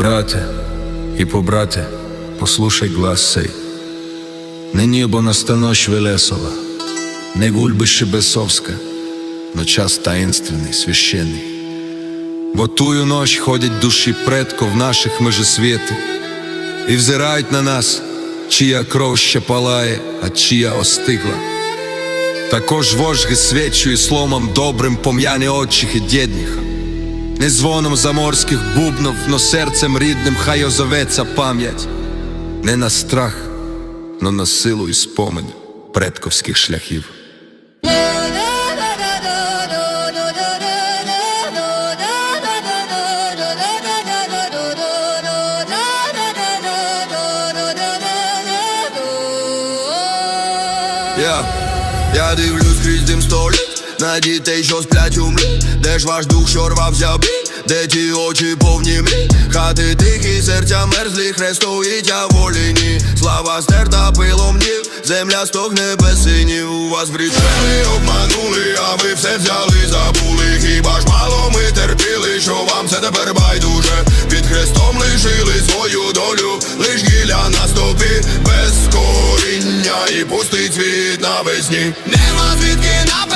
брате і побрате, послушай глас сей. Не небо настанощ Велесова, не гульбище Бесовска, но час таинственный, священный. В отую ночь ходять душі предков наших межесвіти і взирають на нас, чия кров ще палає, а чия остигла. Також вожги свечою і сломом добрим пом'яне отчих і дєдніх. Не звоном заморських бубнов, но серцем рідним хай озоветься пам'ять. Не на страх, но на силу і спомин предковських шляхів. Я, дивлюсь крізь дим століт На дітей, що сплять у Де ж ваш дух, що рвався бій Де ті очі повні мрій? Хати тихі, серця мерзлі Хрестовіть, а волі ні. Слава стерта пилом днів Земля стогне без синів. У вас брічели обманули А ви все взяли, забули. Хіба ж мало ми терпіли Що вам це тепер байдуже? Під хрестом лишили свою долю Лиш гілля на стопі Без коріння і пустий цвіт навесні. Нема звідки на